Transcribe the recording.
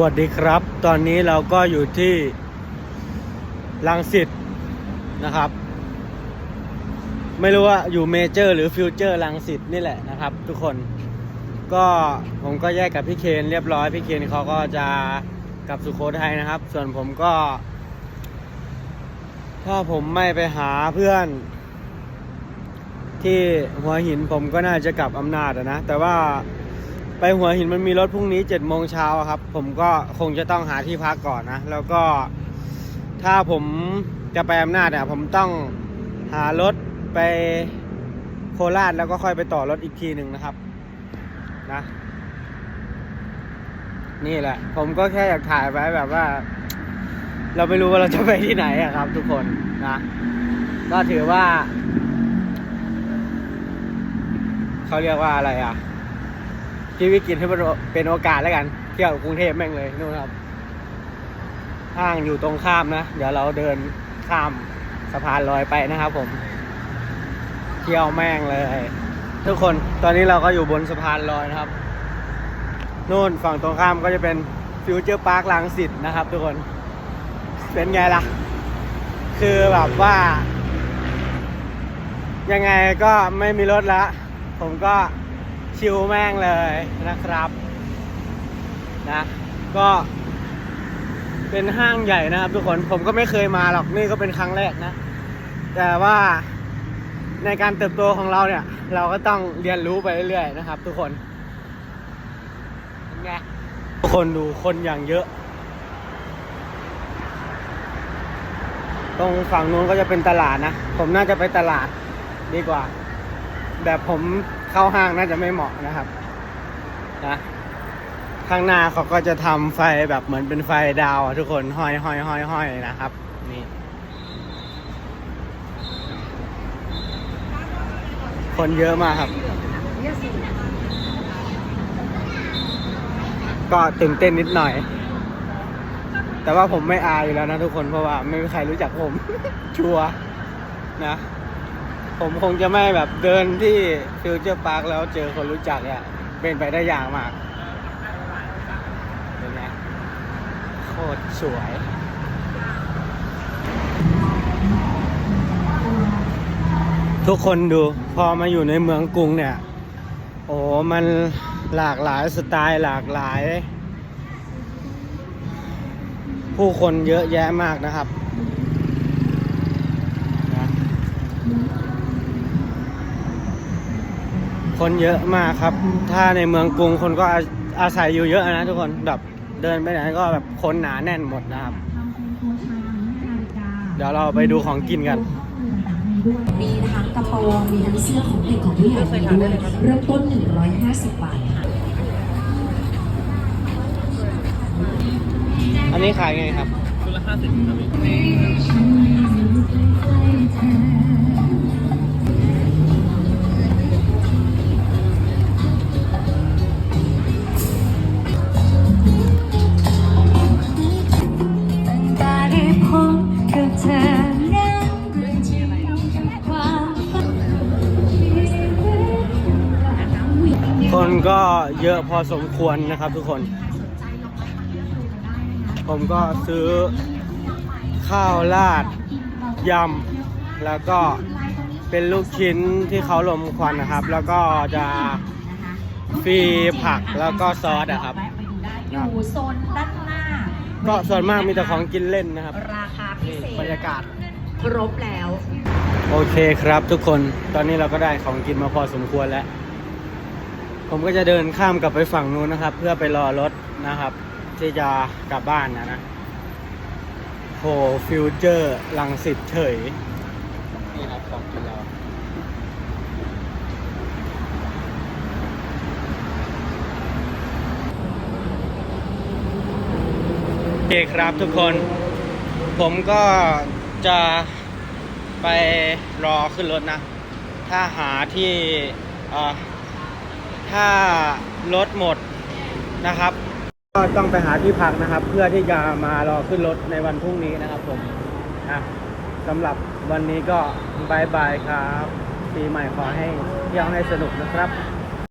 สวัสดีครับ ตอนนี้เราก็อยู่ที่ลังสิตนะครับ ไม่รู้ว่าอยู่เมเจอร์ หรือฟิวเจอร์ลังสิตนี่แหละนะครับ ทุกคนก็ผมก็แยกกับพี่เคนเรียบร้อย พี่เคนเขาก็จะกลับสุโขทัยนะครับ ส่วนผมก็ ถ้าผมไม่ไปหาเพื่อน ที่หัวหินผมก็น่าจะกลับอำนาจนะ แต่ว่า ไปหัวหินมันมีรถพรุ่งนี้เจ็ดโมงเช้าครับ ผมก็คงจะต้องหาที่พักก่อนนะ แล้วก็ถ้าผมจะไปอำนาจอะผมต้องหารถไปโคราชแล้วก็ค่อยไปต่อรถอีกทีหนึ่งนะครับนะนี่แหละ ผมก็แค่อยากถ่ายไว้แบบว่า เราไม่รู้ว่าเราจะไปที่ไหนอะครับ ทุกคนนะก็ถือว่า เขาเรียกว่าอะไรอะ ที่วิกฤตให้เป็นโอกาสแล้วกัน เที่ยวกรุงเทพแม่งเลยนู่นครับห้างอยู่ตรงข้ามนะ เดี๋ยวเราเดินข้ามสะพานลอยไปนะครับผม เที่ยวแม่งเลย ทุกคนตอนนี้เราก็อยู่บนสะพานลอยนะครับนู่นฝั่งตรงข้ามก็จะเป็นฟิวเจอร์พาร์คลังสิตนะครับ ทุกคนเป็นไงล่ะ คือแบบว่า ยังไงก็ไม่มีรถละผมก็ ชิวแม่งเลยนะครับนะก็เป็นห้างใหญ่นะครับทุกคนผมก็ไม่เคยมาหรอกนี่ก็เป็นครั้งแรกนะ แต่ว่าในการเติบโตของเราเนี่ย เราก็ต้องเรียนรู้ไปเรื่อยๆนะครับ ทุกคนเป็นไงทุกคนดูคนอย่างเยอะ ตรงฝั่งนู้นก็จะเป็นตลาดนะ ผมน่าจะไปตลาดดีกว่า แบบผม เข้าห้างน่าจะไม่เหมาะนะครับนะข้างหน้าเขาก็จะทำไฟแบบเหมือนเป็นไฟดาวทุกคนห้อยห้อยห้อยห้อยนะครับ นี่ คนเยอะมากครับ ก็ตื่นเต้นนิดหน่อย แต่ว่าผมไม่อายอยู่แล้วนะทุกคนเพราะว่าไม่มีใครรู้จักผม ชัวนะ ผมคงจะไม่แบบเดินที่ฟิวเจอร์พาร์คแล้วเจอคนรู้จักเนี่ยเป็นไปได้ยากมากเป็นไงโคตรสวยทุกคนดูพอมาอยู่ในเมืองกรุงเนี่ย โอ้มันหลากหลายสไตล์หลากหลาย ผู้คนเยอะแยะมากนะครับนะ คนเยอะมากครับ ถ้าในเมืองกรุงคนก็อาอาศัยอยู่เยอะนะทุกคนแบบเดินไปไหนก็แบบคนหนาแน่นหมดนะครับ เดี๋ยวเราไปดูของกินกัน มีทั้งกระโปรงมีทั้งเสื้อของเด็กของผู้ใหญ่ด้วยเริ่มต้น 150 บาทค่ะ อันนี้ขายไงครับตั้ง ก็เยอะพอสมควรนะครับทุกคน ผมก็ซื้อข้าวราดยำแล้วก็เป็นลูกชิ้นที่เขาลมควันนะครับ แล้วก็จะฟรีผักแล้วก็ซอสอะครับอยู่โซนด้านหน้าก็ส่วนมากมีแต่ของกินเล่นนะครับ ราคาพิเศษบรรยากาศครบแล้ว โอเคครับทุกคนตอนนี้เราก็ได้ของกินมาพอสมควรแล้ว ผมก็จะเดินข้ามกลับไปฝั่งนู้นนะครับ เพื่อไปรอรถนะครับ ที่จะกลับบ้านนะนะโหฟิวเจอร์ลังสิตเฉย นี่ครับของกินเราโอเคครับทุกคน ผมก็จะไปรอขึ้นรถนะ ถ้าหาที่เอ่อ ถ้ารถหมดนะครับ ก็ต้องไปหาที่พักนะครับ เพื่อที่จะมารอขึ้นรถในวันพรุ่งนี้นะครับผมนะสำหรับวันนี้ก็บายบายครับปีใหม่ขอให้เที่ยวให้สนุกนะครับ